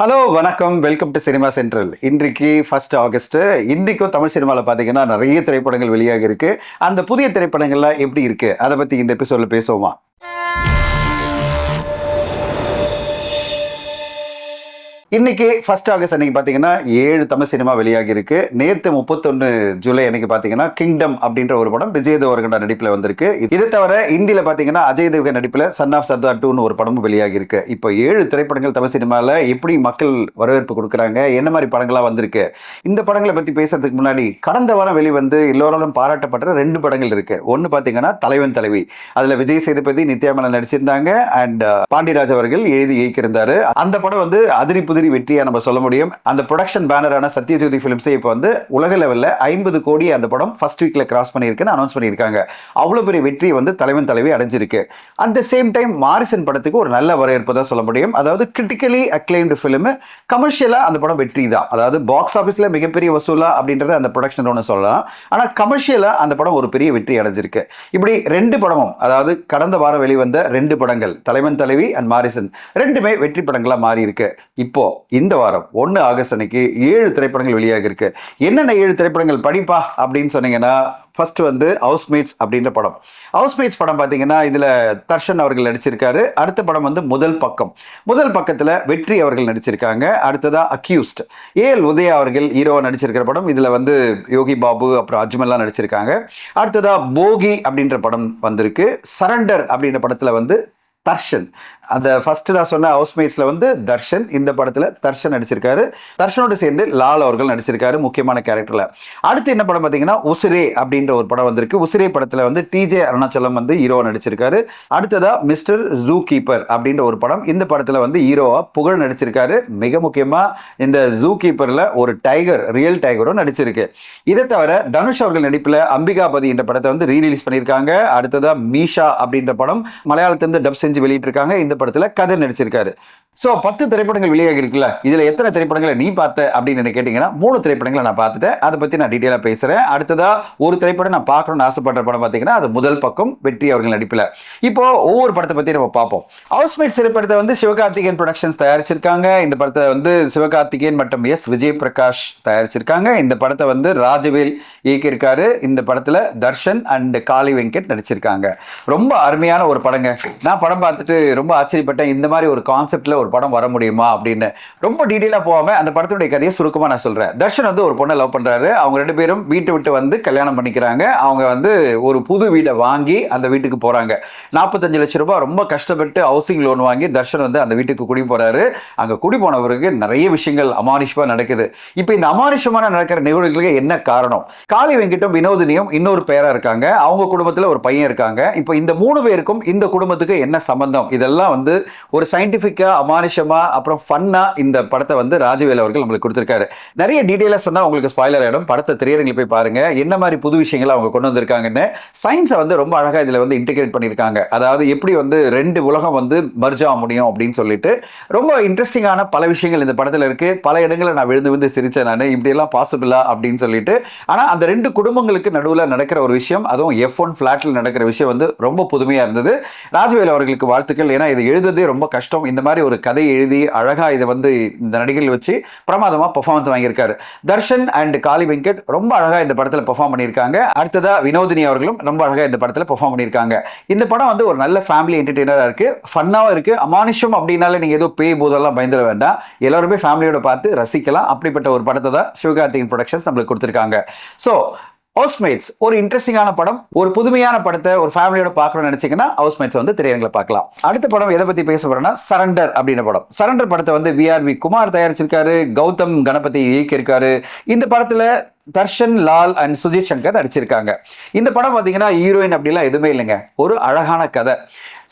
Hello வணக்கம். Welcome to cinema central இன்றைக்கு first August இன்றைக்கும் தமிழ் சினிமாவில் பார்த்தீங்கன்னா நிறைய திரைப்படங்கள் வெளியாகி இருக்கு அந்த புதிய திரைப்படங்கள்லாம் எப்படி இருக்கு? அதை பற்றி இந்த எபிசோடில் பேசுவோமா? இன்னைக்கு ஃபர்ஸ்ட் ஆகஸ்ட் அன்னைக்கு பார்த்தீங்கன்னா ஏழு தமிழ் சினிமா வெளியாகி இருக்கு நேற்று முப்பத்தொன்று ஜூலை அன்னைக்கு பார்த்தீங்கன்னா கிங்டம் அப்படின்ற ஒரு படம் விஜய் தேவர்கண்டா நடிப்பில் வந்திருக்கு. இதை தவிர இந்தியில் பார்த்தீங்கன்னா அஜய் தேவ்கன் நடிப்பில் சன் ஆஃப் சர்தார் டூன்னு ஒரு படமும் வெளியாகி இருக்கு இப்போ ஏழு திரைப்படங்கள் தமிழ் சினிமாவில் எப்படி மக்கள் வரவேற்பு கொடுக்குறாங்க? என்ன மாதிரி படங்களாக வந்திருக்கு? இந்த படங்களை பற்றி பேசுறதுக்கு முன்னாடி கடந்த வாரம் வெளிவந்து எல்லோராலும் பாராட்டப்பட்ட ரெண்டு படங்கள் இருக்கு. ஒன்று பார்த்தீங்கன்னா தலைவன் தலைவி. அதில் விஜய் சேதுபதி நித்யா மேனன் நடிச்சிருந்தாங்க அண்ட் பாண்டியராஜ் அவர்கள் எழுதி இயக்கியிருந்தாரு. அந்த படம் வந்து அதிரி புதிரி வெற்றியா நம்ம சொல்ல முடியும். அந்த ப்ரொடக்ஷன் பேனரான சத்யஜோதி ஃபிலிம்ஸே இப்போ வந்து உலக லெவலில் ஐம்பது கோடி அந்த படம் ஃபர்ஸ்ட் வீக்ல கிராஸ் பண்ணியிருக்குன்னு அனௌன்ஸ் பண்ணியிருக்காங்க. அவ்வளோ பெரிய வெற்றி வந்து தலைவன் தலைவி அடைஞ்சிருக்கு. At the same time Maareesan படத்துக்கு ஒரு நல்ல வரவேற்பு தான் சொல்ல முடியும். அதாவது கிரிட்டிக்கலி அக்ளைம்டு ஃபிலிம் கமர்ஷியலாக அந்த படம் வெற்றி தான். அதாவது பாக்ஸ் ஆஃபீஸில் மிகப்பெரிய வசூலா அப்படின்றத அந்த ப்ரொடக்ஷன் ஒன்று சொல்லலாம். ஆனால் கமர்ஷியலாக அந்த படம் ஒரு பெரிய வெற்றி அடைஞ்சிருக்கு. இப்படி ரெண்டு படமும் அதாவது கடந்த வாரம் வெளிவந்த ரெண்டு படங்கள் தலைவன் தலைவி அண்ட் மாரிசன் ரெண்டுமே வெற்றி படங்களாக மாறி இருக்கு இப்போ இந்த வாரம் ஒன்று ஆகஸ்ட் அன்னைக்கு ஏழு திரைப்படங்கள் வெளியாக இருக்கு. என்னென்ன ஏழு திரைப்படங்கள் படிப்பா அப்படின்னு சொன்னீங்கன்னா ஃபர்ஸ்ட் வந்து ஹவுஸ்மேட்ஸ் அப்படின்ற படம். ஹவுஸ்மேட்ஸ் படம் பார்த்தீங்கன்னா இதில் தர்ஷன் அவர்கள் நடிச்சிருக்காரு. அடுத்த படம் வந்து முதல் பக்கம். முதல் பக்கத்தில் வெற்றி அவர்கள் நடிச்சிருக்காங்க. அடுத்ததா அக்யூஸ்ட் ஏஎல் உதயா அவர்கள் ஹீரோவா நடிச்சிருக்கிற படம். இதில் வந்து யோகி பாபு அப்புறம் அஜ்மல்லாம் நடிச்சிருக்காங்க. அடுத்ததா போகி அப்படின்ற படம் வந்திருக்கு. சரண்டர் அப்படின்ற படத்தில் வந்து தர்ஷன். அந்த ஃபர்ஸ்ட் நான் சொன்ன ஹவுஸ்மேட்ஸ்ல வந்து தர்ஷன் இந்த படத்துல தர்ஷன் நடிச்சிருக்காரு. தர்ஷனோடு சேர்ந்து லால் அவர்கள் நடிச்சிருக்காரு முக்கியமான கேரக்டர்ல அடுத்து என்ன படம் பார்த்தீங்கன்னா உசிரே அப்படின்ற ஒரு படம் வந்திருக்கு. உசிரே படத்துல வந்து டிஜே அருணாச்சலம் வந்து ஹீரோவா நடிச்சிருக்காரு. அடுத்ததா மிஸ்டர் ஜூ கீப்பர் அப்படின்ற ஒரு படம். இந்த படத்துல வந்து ஹீரோவா புகழ் நடிச்சிருக்காரு. மிக முக்கியமா இந்த ஜூ கீப்பர்ல ஒரு டைகர் ரியல் டைகரும் நடிச்சிருக்கு. இதை தவிர தனுஷ் அவர்கள் நடிப்பில் அம்பிகாபதி என்ற படத்தை வந்து ரீ ரிலீஸ் பண்ணியிருக்காங்க. அடுத்ததா மீஷா அப்படின்ற படம் மலையாளத்திலிருந்து டப் செஞ்சு வெளியிட்டிருக்காங்க. இந்த படத்தில் கதை நடிச்சிருக்காரு. ஸோ பத்து திரைப்படங்கள் வெளியாகி இருக்குல்ல இதில் எத்தனை திரைப்படங்களை நீ பார்த்த அப்படின்னு கேட்டிங்கன்னா மூணு திரைப்படங்களை நான் பார்த்துட்டேன். அதை பற்றி நான் டீட்டெயிலாக பேசுகிறேன் அடுத்ததாக ஒரு திரைப்படம் நான் பார்க்கணும்னு ஆசைப்படுற படம் பார்த்தீங்கன்னா அது முதல் பக்கம் வெற்றி அவர்கள் நடிப்பில். இப்போ ஒவ்வொரு படத்தை பற்றி நம்ம பார்ப்போம். ஹவுஸ்மேட் திரைப்படத்தை வந்து சிவகார்த்திகேயன் ப்ரொடக்ஷன்ஸ் தயாரிச்சிருக்காங்க. இந்த படத்தை வந்து சிவகார்த்திகேயன் மற்றும் எஸ். விஜய் பிரகாஷ் தயாரிச்சிருக்காங்க. இந்த படத்தை வந்து ராஜவேல் இயக்கியிருக்காரு. இந்த படத்தில் தர்ஷன் அண்ட் காளி வெங்கட் நடிச்சிருக்காங்க. ரொம்ப அருமையான ஒரு படங்க. நான் படம் பார்த்துட்டு ரொம்ப ஆச்சரியப்பட்டேன் இந்த மாதிரி ஒரு கான்செப்டில் ஒரு படம் வர முடியுமா அப்படின்னு. ரொம்ப டீட்டெயிலாக போகாமல் அந்த படத்துடைய கதையை சுருக்கமாக நான் சொல்கிறேன் தர்ஷன் வந்து ஒரு பொண்ணை லவ் பண்ணுறாரு அவங்க ரெண்டு பேரும் வீட்டை விட்டு வந்து கல்யாணம் பண்ணிக்கிறாங்க. அவங்க வந்து ஒரு புது வீடை வாங்கி அந்த வீட்டுக்கு போகிறாங்க நாற்பத்தஞ்சு லட்சம் ரூபாய் ரொம்ப கஷ்டப்பட்டு ஹவுசிங் லோன் வாங்கி தர்ஷன் வந்து அந்த வீட்டுக்கு குடி போகிறாரு அங்கே குடி போனவருக்கு நிறைய விஷயங்கள் அமானுஷமாக நடக்குது. இப்போ இந்த அமானுஷமான நடக்கிற நிகழ்வுகளுக்கு என்ன காரணம்? காளி வெங்கிட்டும் வினோதினியும் இன்னொரு பேராக இருக்காங்க. அவங்க குடும்பத்தில் ஒரு பையன் இருக்காங்க. இப்போ இந்த மூணு பேருக்கும் இந்த குடும்பத்துக்கு என்ன சம்பந்தம்? இதெல்லாம் வந்து ஒரு சயின்டிஃபிக்காக அமானுஷமா அப்புறம் ஃபன்னா இந்த படத்தை வந்து ராஜவேல் அவர்கள் நம்மளுக்கு கொடுத்துருக்காரு. நிறைய டீட்டெயிலாக சொன்னா உங்களுக்கு ஸ்பாய்லர் ஆகிடும் படத்தை திரையரங்கில் போய் பாருங்க. என்ன மாதிரி புது விஷயங்களை அவங்க கொண்டு வந்திருக்காங்கன்னு சயின்ஸை வந்து ரொம்ப அழகாக இதில் வந்து இன்டிகிரேட் பண்ணியிருக்காங்க. அதாவது எப்படி வந்து ரெண்டு உலகம் வந்து மர்ஜாக முடியும் அப்படின்னு சொல்லிட்டு ரொம்ப இன்ட்ரெஸ்டிங்கான பல விஷயங்கள் இந்த படத்தில் இருக்குது பல இடங்களில் நான் விழுந்து விழுந்து சிரித்தேன் நான். இப்படி எல்லாம் பாசிபிளா அப்படின்னு சொல்லிட்டு. ஆனால் அந்த ரெண்டு குடும்பங்களுக்கு நடுவில் நடக்கிற ஒரு விஷயம் அதுவும் எஃப் ஒன் ஃப்ளாட்டில் நடக்கிற விஷயம் வந்து ரொம்ப புதுமையாக இருந்தது. ராஜவேல் அவர்களுக்கு வாழ்த்துக்கள். ஏன்னா இதை எழுதுறதே ரொம்ப கஷ்டம். இந்த மாதிரி ஒரு கதை எழுதி அழகாக இதை வந்து இந்த நடிகர்கள் வச்சு பிரமாதமாக பெர்ஃபார்மன்ஸ் வாங்கியிருக்காரு. தர்ஷன் அண்ட் காளி வெங்கட் ரொம்ப அழகாக இந்த படத்தில் பெர்ஃபார்ம் பண்ணியிருக்காங்க. அடுத்ததாக வினோதினி அவர்களும் ரொம்ப அழகாக இந்த படத்தில் பெர்ஃபார்ம் பண்ணியிருக்காங்க. இந்த படம் வந்து ஒரு நல்ல ஃபேமிலி என்டர்டெய்னராக இருக்குது ஃபன்னாகவும் இருக்குது அமானுஷம் அப்படின்னாலே நீங்கள் ஏதோ பேய் போதெல்லாம் பயந்துட வேண்டாம். எல்லாருமே ஃபேமிலியோட பார்த்து ரசிக்கலாம். அப்படிப்பட்ட ஒரு படத்தை தான் சிவகார்த்திகன் ப்ரொடக்ஷன்ஸ் நம்மளுக்கு கொடுத்துருக்காங்க. ஸோ ஹவுஸ்மேட்ஸ் ஒரு இன்ட்ரெஸ்டிங்கான படம் ஒரு புதுமையான படத்தை ஒரு ஃபேமிலியோட பார்க்கணும்னு நினைச்சீங்கன்னா ஹவுஸ்மேட்ஸ் வந்து திரையரங்கில் பார்க்கலாம். அடுத்த படம் எதை பத்தி பேச போறோம்னா சரண்டர் அப்படின்ற படம். சரண்டர் படத்தை வந்து விஆர்வி குமார் தயாரிச்சிருக்காரு கௌதம் கணபதி இயக்கியிருக்காரு. இந்த படத்துல தர்ஷன் லால் அண்ட் சுஜித் சங்கர் நடிச்சிருக்காங்க. இந்த படம் பார்த்தீங்கன்னா ஹீரோயின் அப்படிலாம் எதுவுமே இல்லைங்க. ஒரு அழகான கதை.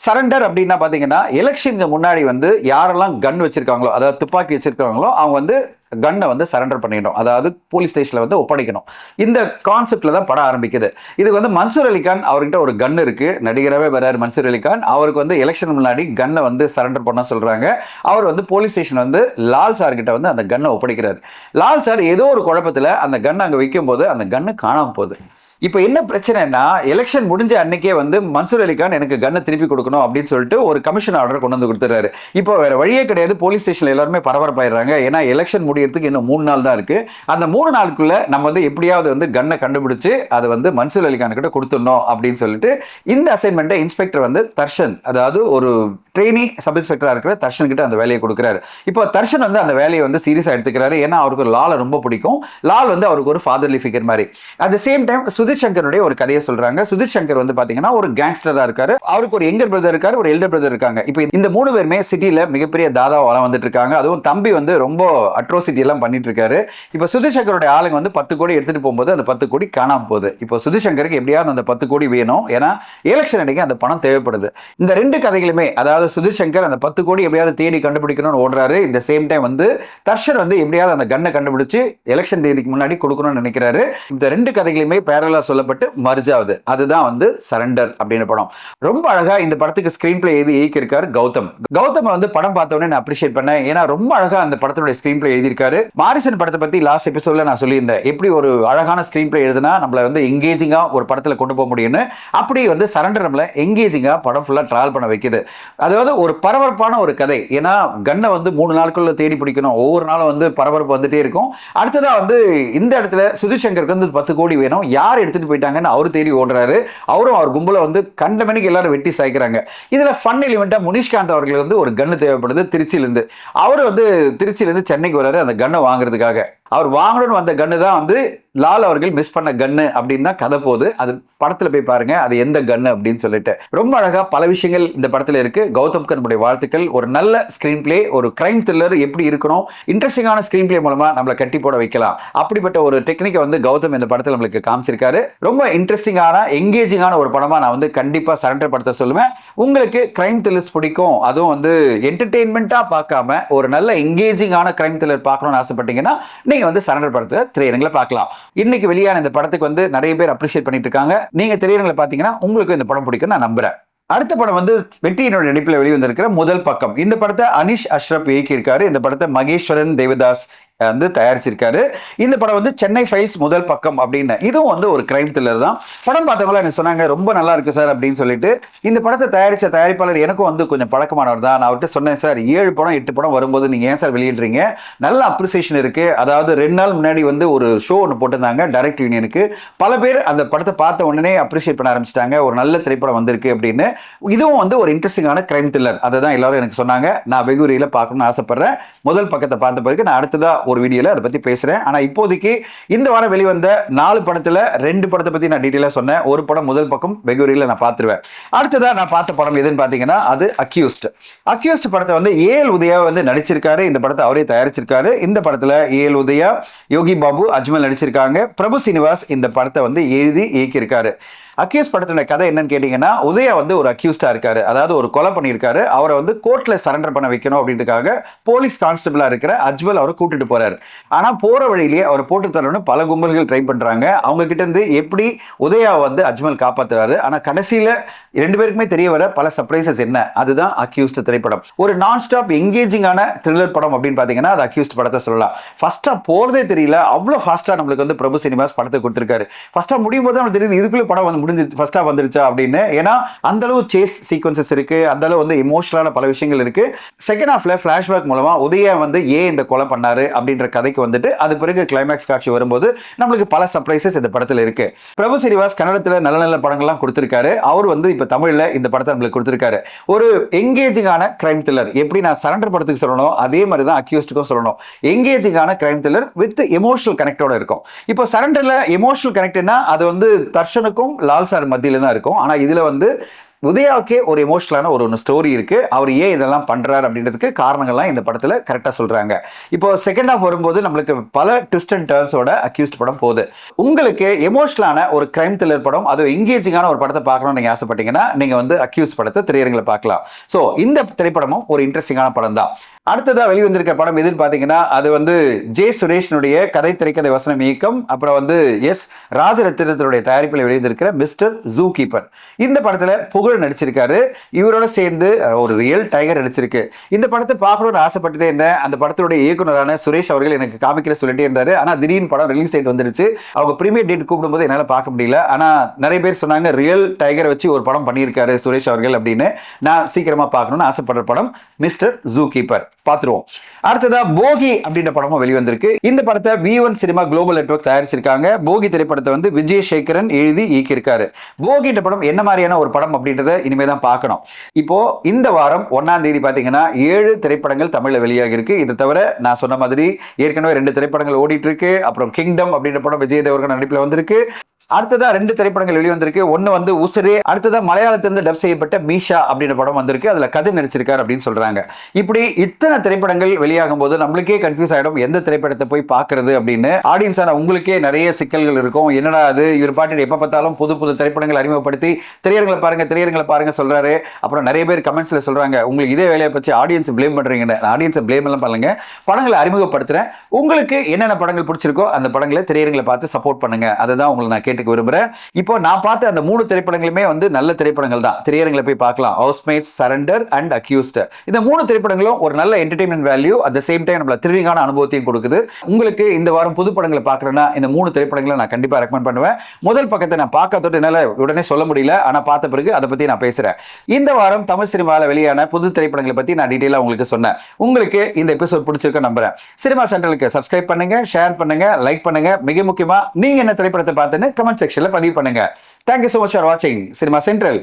சரண்டர் அப்படின்னா பார்த்தீங்கன்னா எலெக்ஷனுக்கு முன்னாடி வந்து யாரெல்லாம் கன் வச்சிருக்காங்களோ அதாவது துப்பாக்கி வச்சிருக்காங்களோ அவங்க வந்து கன்னை வந்து சரண்டர் பண்ணிடணும். அதாவது போலீஸ் ஸ்டேஷனில் வந்து ஒப்படைக்கணும். இந்த கான்செப்டில் தான் படம் ஆரம்பிக்குது. இதுக்கு வந்து மன்சூர் அலிகான் அவர்கிட்ட ஒரு கன் இருக்குது நடிகராகவே வராரு மன்சூர் அலிகான். அவருக்கு வந்து எலெக்ஷன் முன்னாடி கன்னை வந்து சரண்டர் பண்ண சொல்கிறாங்க அவர் வந்து போலீஸ் ஸ்டேஷன் வந்து லால் சார்கிட்ட வந்து அந்த கன்னை ஒப்படைக்கிறார். லால் சார் ஏதோ ஒரு குழப்பத்தில் அந்த கன்னை அங்கே வைக்கும் போது அந்த கன்னு காணாம போகுது. இப்போ என்ன பிரச்சனைனா எலெக்ஷன் முடிஞ்ச அன்னைக்கே வந்து மன்சூர் அலிகான் எனக்கு கன்னை திருப்பி கொடுக்கணும் அப்படின்னு சொல்லிட்டு ஒரு கமிஷன் ஆர்டர் கொண்டு வந்து கொடுத்துறாரு இப்போ வேற வழியே கிடையாது. போலீஸ் ஸ்டேஷன்ல எல்லாருமே பரபரப்பாயிடுறாங்க. ஏன்னா எலெக்ஷன் முடியறதுக்கு இன்னும் மூணு நாள் தான் இருக்கு. அந்த மூணு நாளுக்குள்ள நம்ம வந்து எப்படியாவது வந்து கன்னை கண்டுபிடிச்சு அதை வந்து மன்சூர் அலிகான் கிட்ட கொடுத்துடணும் அப்படின்னு சொல்லிட்டு இந்த அசைன்மெண்ட்டை இன்ஸ்பெக்டர் வந்து தர்ஷன் அதாவது ஒரு ட்ரெயினி சப் இன்ஸ்பெக்டராக இருக்கிற தர்ஷன் கிட்ட அந்த வேலையை கொடுக்குறாரு. இப்போ தர்ஷன் வந்து அந்த வேலையை வந்து சீரியஸாக எடுத்துக்கிறாரு. ஏன்னா அவருக்கு ஒரு லாலை ரொம்ப பிடிக்கும். லால் வந்து அவருக்கு ஒரு ஃபாதர்லி ஃபிகர் மாதிரி. At the same time Sudhir சங்கருடைய ஒரு கதையை சொல்றாங்க. சுதிர் சங்கர் வந்து பாத்தீங்கன்னா ஒரு கேங்ஸ்டரா இருக்காரு. அவருக்கு ஒரு எங்கர் பிரதர் இருக்காரு ஒரு எல்டர் பிரதர் இருக்காங்க. இப்போ இந்த மூணு பேருமே சிட்டில மிகப்பெரிய தாதாவெல்லாம் வந்துட்டு இருக்காங்க அதுவும் தம்பி வந்து ரொம்ப அட்ரோசிட்டி எல்லாம் பண்ணிட்டு இருக்காரு இப்போ சுதிர் சங்கருடைய ஆளுங்க வந்து பத்து கோடி எடுத்துட்டு போகும்போது அந்த பத்து கோடி காணாம போகுது. இப்போ சுதிர் சங்கருக்கு எப்படியாவது அந்த பத்து கோடி வேணும். ஏன்னா எலெக்ஷன் அன்னைக்கு அந்த பணம் தேவைப்படுது. இந்த ரெண்டு கதைகளுமே அதாவது சுதிர் சங்கர் அந்த பத்து கோடி எப்படியாவது தேடி கண்டுபிடிக்கணும்னு ஓடுறாரு. இந்த சேம் டைம் வந்து தர்ஷன் வந்து எப்படியாவது அந்த கன்னை கண்டுபிடிச்சு எலெக்ஷன் தேதிக்கு முன்னாடி கொடுக்கணும்னு நினைக்கிறாரு. இந்த ரெண்டு கதைகளுமே பேரல சொல்லப்பட்டு மர்ஜாவது அதுதான் வந்து சரண்டர் அப்படின்னு படம். ரொம்ப அழகா இந்த படத்துக்கு ஸ்க்ரீன் பிளே எழுதி இயக்கியிருக்காரு கௌதம். கௌதம் வந்து படம் பார்த்த உடனே நான் அப்ரிஷியேட் பண்ணேன். ஏன்னா ரொம்ப அழகா அந்த படத்தினுடைய ஸ்க்ரீன் பிளே எழுதியிருக்காரு. மாரிசன் படத்தை பத்தி லாஸ்ட் எபிசோட்ல நான் சொல்லியிருந்தேன். எப்படி ஒரு அழகான ஸ்க்ரீன் பிளே எழுதுனா நம்மளை வந்து எங்கேஜிங்கா ஒரு படத்துல கொண்டு போக முடியும்னு. அப்படி வந்து சரண்டர் நம்மளை எங்கேஜிங்கா படம் ஃபுல்லா ட்ராவல் பண்ண வைக்குது. அதாவது ஒரு பரபரப்பான ஒரு கதை. ஏன்னா கன்னை வந்து மூணு நாட்களுள்ள தேடி பிடிக்கணும். ஒவ்வொரு நாளும் வந்து பரபரப்பு வந்துட்டே இருக்கும். அடுத்ததா வந்து இந்த இடத்துல சுதிசங்கருக்கு வந்து பத்து கோடி வேணும். யார் எடுத்துட்டு போயிட்டாங்கன்னு அவர் தேடி ஓடுறாரு. அவரும் அவர் கும்பல வந்து கண்ட மணிக்கு எல்லாரும் வெட்டி சாய்க்கிறாங்க. இதுல ஃபன் எலிமெண்டா முனிஷ்காந்த் அவர்களுக்கு வந்து ஒரு கன்னு தேவைப்படுது திருச்சியிலிருந்து. அவர் வந்து திருச்சியிலிருந்து சென்னைக்கு வர்றாரு அந்த கன்னை வாங்குறதுக்காக. அவர் வாங்கணும்னு வந்த கன்னு தான் வந்து லால் அவர்கள் மிஸ் பண்ண கன்னு அப்படின்னு தான் கதை போகுது. அது படத்தில் போய் பாருங்க அது எந்த கன்னு அப்படின்னு சொல்லிட்டு. ரொம்ப அழகா பல விஷயங்கள் இந்த படத்தில் இருக்கு. கௌதம் கண்புடைய வாழ்த்துக்கள். ஒரு நல்ல ஸ்கிரீன் பிளே ஒரு கிரைம் த்ரில்லர் எப்படி இருக்கணும்? இன்ட்ரெஸ்டிங்கான ஸ்கிரீன் பிளே மூலமா நம்மளை கட்டி போட வைக்கலாம். அப்படிப்பட்ட ஒரு டெக்னிக்கை வந்து கௌதம் இந்த படத்தில் நம்மளுக்கு காமிச்சிருக்காரு. ரொம்ப இன்ட்ரெஸ்டிங்கான எங்கேஜிங்கான ஒரு படமா நான் வந்து கண்டிப்பா சரண்டர் படத்தை சொல்லுவேன். உங்களுக்கு கிரைம் த்ரில்லர்ஸ் பிடிக்கும். அதுவும் வந்து என்டர்டெயின்மெண்ட்டாக பார்க்காம ஒரு நல்ல எங்கேஜிங்கான கிரைம் த்ரில்லர் பார்க்கணும்னு ஆசைப்பட்டீங்கன்னா நீங்க வந்து சரண்டர் படத்தை திரையரங்கில் பார்க்கலாம். இன்னைக்கு வெளியான இந்த படத்துக்கு வந்து நிறைய பேர் அப்ரிஷியேட் பண்ணிட்டு இருக்காங்க. நீங்க திரையரங்கில் பார்த்தீங்கன்னா உங்களுக்கு இந்த படம் பிடிக்கும் நான் நம்புறேன். அடுத்த படம் வந்து வெற்றியினோட நடிப்பில் வெளிவந்திருக்கிற முதல் பக்கம். இந்த படத்தை அனிஷ் அஷ்ரப் இயக்கியிருக்காரு. இந்த படத்தை மகேஸ்வரன் தேவதாஸ் வந்து தயாரிச்சிருக்காரு. இந்த படம் வந்து சென்னை ஃபைல்ஸ் முதல் பக்கம் அப்படின்னு. இதுவும் வந்து ஒரு கிரைம் த்ரில்லர் தான். படம் பார்த்தவங்கள எனக்கு சொன்னாங்க ரொம்ப நல்லா இருக்கு சார் அப்படின்னு சொல்லிட்டு இந்த படத்தை தயாரிச்ச தயாரிப்பாளர் எனக்கும் வந்து கொஞ்சம் பழக்கமானவர் தான். நான் அவர்கிட்ட சொன்னேன் சார் ஏழு படம் எட்டு படம் வரும்போது நீங்க ஏன் சார் வெளியிடுறீங்க? நல்ல அப்ரிசியேஷன் இருக்கு. அதாவது ரெண்டு நாள் முன்னாடி வந்து ஒரு ஷோ ஒன்று போட்டிருந்தாங்க டைரக்ட் யூனியனுக்கு பல பேர் அந்த படத்தை பார்த்த உடனே அப்ரிஷியேட் பண்ண ஆரம்பிச்சிட்டாங்க. ஒரு நல்ல திரைப்படம் வந்திருக்கு அப்படின்னு. இதுவும் வந்து ஒரு இன்ட்ரெஸ்டிங்கான கிரைம் த்ரில்லர் அதை தான் எல்லாரும் எனக்கு சொன்னாங்க. நான் வெகுரியில் பார்க்கணும்னு ஆசைப்படுறேன். முதல் பக்கத்தை பார்த்த பிறகு நான் அடுத்ததாக ஒரு வீடியோவில் அதை பற்றி பேசுகிறேன் ஆனால் இப்போதைக்கு இந்த வாரம் வெளிவந்த நாலு படத்தில் ரெண்டு படத்தை பற்றி நான் டீட்டெயிலாக சொன்னேன். ஒரு படம் முதல் பக்கம் வெகுரியில் நான் பார்த்துருவேன். அடுத்ததாக நான் பார்த்த படம் எதுன்னு பார்த்தீங்கன்னா அது அக்யூஸ்ட் அக்யூஸ்ட் படத்தை வந்து ஏஎல் உதயா வந்து நடிச்சிருக்காரு. இந்த படத்தை அவரே தயாரிச்சிருக்காரு. இந்த படத்தில் ஏஎல் உதயா யோகி பாபு அஜ்மல் நடிச்சிருக்காங்க. பிரபு சீனிவாஸ் இந்த படத்தை வந்து எழுதி இயக்கியிருக்காரு. அக்யூஸ் படத்தோட கதை என்னன்னு கேட்டிங்கன்னா உதயா வந்து ஒரு அக்யூஸ்டா இருக்காரு. அதாவது ஒரு கொலை பண்ணியிருக்காரு. அவரை வந்து கோர்ட்ல சரண்டர் பண்ண வைக்கணும் அப்படின்றதுக்காக போலீஸ் கான்ஸ்டபிளா இருக்கிற அஜ்மல் அவரை கூட்டிட்டு போறாரு. ஆனா போற வழியிலேயே அவர் போட்டு தரணும்னு பல கும்பல்கள் ட்ரை பண்றாங்க. அவங்க கிட்ட இருந்து எப்படி உதயா வந்து அஜ்மல் காப்பாத்துறாரு? ஆனா கடைசியில ரெண்டு பேருக்குமே தெரிய வர பல சர்ப்ரைசஸ் என்ன? அதுதான் அக்யூஸ்ட் திரைப்படம். ஒரு நான் ஸ்டாப் எங்கேஜிங்கான த்ரில்லர் படம் அப்படின்னு பாத்தீங்கன்னா அது அக்யூஸ்ட் படத்தை சொல்லலாம். ஃபர்ஸ்டா போறதே தெரியல. அவ்வளவு ஃபாஸ்டா நம்மளுக்கு வந்து பிரபு சினிமாஸ் படத்தை கொடுத்திருக்காரு. ஃபர்ஸ்டா முடியும் போது நம்மளுக்கு தெரியுது இதுக்குள்ள படம் வந்து முடிஞ்சு ஃபர்ஸ்டா வந்துருச்சா அப்படின்னு. ஏன்னா அந்த அளவு சேஸ் சீக்வன்சஸ் இருக்கு அந்த அளவு வந்து இமோஷனலான பல விஷயங்கள் இருக்கு. செகண்ட் ஹாஃப்ல ஃபிளாஷ்பேக் மூலமா உதயம் வந்து ஏன் இந்த கொலை பண்ணாரு அப்படின்ற கதைக்கு வந்துட்டு அது பிறகு கிளைமேக்ஸ் காட்சி வரும்போது நம்மளுக்கு பல சர்ப்ரைசஸ் இந்த படத்தில் இருக்கு. பிரபு சீனிவாஸ் கன்னடத்தில் நல்ல நல்ல படங்கள்லாம் கொடுத்துருக்காரு. அவர் வந்து இப்போ தமிழில் இந்த படத்தை நம்மளுக்கு கொடுத்துருக்காரு. ஒரு எங்கேஜிங்கான கிரைம் த்ரில்லர் எப்படி நான் சரண்டர் படத்துக்கு சொல்லணும் அதே மாதிரி தான் அக்யூஸ்டுக்கும் சொல்லணும். எங்கேஜிங்கான கிரைம் த்ரில்லர் வித் எமோஷனல் கனெக்டோட இருக்கும். இப்போ சரண்டரில் எமோஷனல் கனெக்ட்னா அது வந்து தர்ஷனுக்கும் லா ஆல்சார் மத்தியில் தான் இருக்கும். ஆனால் இதில் வந்து உதயாவுக்கே ஒரு எமோஷனலான ஒரு ஒன்று ஸ்டோரி இருக்குது அவர் ஏன் இதெல்லாம் பண்ணுறாரு அப்படின்றதுக்கு காரணங்கள்லாம் இந்த படத்தில் கரெக்டாக சொல்கிறாங்க இப்போ செகண்ட் ஆஃப் வரும்போது நம்மளுக்கு பல ட்விஸ்ட் அண்ட் டேர்ன்ஸோட அக்யூஸ்ட் படம் போகுது. உங்களுக்கு எமோஷனலான ஒரு கிரைம் த்ரில்லர் படம் அது எங்கேஜிங்கான ஒரு படத்தை பார்க்கணும்னு நீங்கள் ஆசைப்பட்டீங்கன்னா நீங்கள் வந்து அக்யூஸ் படத்தை திரையரங்களை பார்க்கலாம். ஸோ இந்த திரைப்படமும் ஒரு இன்ட்ரெஸ்டிங்கான படம் தான் அடுத்ததாக வெளிவந்திருக்க படம் எதுன்னு பார்த்தீங்கன்னா அது வந்து ஜே சுரேஷனுடைய கதை திரைக்கதை வசனம் இயக்கம். அப்புறம் வந்து எஸ் ராஜரத்தினத்தினுடைய தயாரிப்பில் வெளிவந்திருக்கிற மிஸ்டர் ஜூ கீப்பர் இந்த படத்தில் புகழ் நடிச்சிருக்காரு. இவரோட சேர்ந்து ஒரு ரியல் டைகர் நடிச்சிருக்கு. இந்த படத்தை பார்க்கணும்னு ஆசைப்பட்டுட்டே இருந்தேன். அந்த படத்தினுடைய இயக்குனரான சுரேஷ் அவர்கள் எனக்கு காமிக்கிற சொல்லிட்டே இருந்தார். ஆனால் திடீர்னு படம் ரிலீஸ் டேட் வந்துருச்சு. அவங்க ப்ரீமியர் டேட் கூப்பிடும்போது என்னால் பார்க்க முடியல. ஆனால் நிறைய பேர் சொன்னாங்க ரியல் டைகரை வச்சு ஒரு படம் பண்ணியிருக்காரு சுரேஷ் அவர்கள் அப்படின்னு. நான் சீக்கிரமாக பார்க்கணும்னு ஆசைப்படுற படம் மிஸ்டர் ஜூ கீப்பர் பார்த்துருவோம். அடுத்ததா போகி அப்படின்ற படமும் வெளிவந்திருக்கு. இந்த படத்தை V one cinema global network தயாரிச்சிருக்காங்க. Bogi திரைப்படத்தை வந்து விஜய் சேகரன் எழுதி இயக்கியிருக்காரு. போகின்ற படம் என்ன மாதிரியான ஒரு படம் அப்படின்றத இனிமே தான் பார்க்கணும். இப்போ இந்த வாரம் ஒன்னாம் தேதி பார்த்தீங்கன்னா ஏழு திரைப்படங்கள் தமிழில் வெளியாகி இருக்கு இதை தவிர நான் சொன்ன மாதிரி ஏற்கனவே ரெண்டு திரைப்படங்கள் ஓடிட்டு இருக்கு. அப்புறம் கிங்டம் அப்படின்ற படம் விஜய் தேவர்கள் நடிப்பில் வந்திருக்கு. அடுத்ததா ரெண்டு திரைப்படங்கள் வெளிவந்திருக்கு. ஒன்னு வந்து உசுரே அடுத்ததா மலையாளத்திலிருந்து டப் செய்யப்பட்ட மீஷா அப்படின்ற படம் வந்திருக்கு. அதுல கதை நடிச்சிருக்காரு அப்படின்னு சொல்றாங்க. இப்படி இத்தனை திரைப்படங்கள் வெளியாகும் போது நம்மளுக்கே கன்ஃபியூஸ் ஆயிடும். எந்த திரைப்படத்தை போய் பாக்குறது அப்படின்னு. ஆடியன்ஸான உங்களுக்கே நிறைய சிக்கல்கள் இருக்கும். என்னடா அது? இவர் பாட்டு எப்ப பார்த்தாலும் புது புது திரைப்படங்கள் அறிமுகப்படுத்தி திரையரங்களை பாருங்க திரையரங்களை பாருங்க சொல்றாரு. அப்புறம் நிறைய பேர் கமெண்ட்ஸ்ல சொல்றாங்க உங்களுக்கு இதே வேலையை பற்றி ஆடியன்ஸ் ப்ளேம் பண்றீங்கன்னு. ஆடியன்ஸை ப்ளேம் எல்லாம் பண்ணுங்க படங்களை அறிமுகப்படுத்துறேன். உங்களுக்கு என்னென்ன படங்கள் பிடிச்சிருக்கோ அந்த படங்களை திரையரங்களை பார்த்து சப்போர்ட் பண்ணுங்க. அதுதான் உங்களை நான் கேட்டுக்க விரும்புறேன். இப்போ நான் பார்த்த அந்த மூணு திரைப்படங்களுமே வந்து நல்ல திரைப்படங்கள் தான். திரையரங்களை போய் பார்க்கலாம். ஹவுஸ்மேட்ஸ் சரண்டர் அண்ட் அக்யூஸ்ட் இந்த மூணு திரைப்படங்களும் ஒரு நல்ல entertainment value at the same time நம்மள திருவிங்கான அனுபவத்தையும் கொடுக்குது. உங்களுக்கு இந்த வாரம் புது படங்களை பார்க்குறேன்னா இந்த மூணு திரைப்படங்களை நான் கண்டிப்பாக ரெக்கமெண்ட் பண்ணுவேன். முதல் பக்கத்தை நான் பார்க்காதோட்டு என்னால் உடனே சொல்ல முடியல. ஆனால் பார்த்த பிறகு அதை பற்றி நான் பேசுகிறேன் இந்த வாரம் தமிழ் சினிமாவில் வெளியான புது திரைப்படங்களை பற்றி நான் டீட்டெயிலாக உங்களுக்கு சொன்னேன். உங்களுக்கு இந்த எபிசோட் பிடிச்சிருக்க நம்புறேன். சினிமா சென்டருக்கு சப்ஸ்கிரைப் பண்ணுங்க ஷேர் பண்ணுங்க லைக் பண்ணுங்க. மிக முக்கியமா நீங்க என்ன திரைப்படத்தை பார்த்துன்னு கமெண்ட் செக்ஷனில் பதிவு பண்ணுங்கள் thank you so much for வாட்சிங் சினிமா சென்ட்ரல்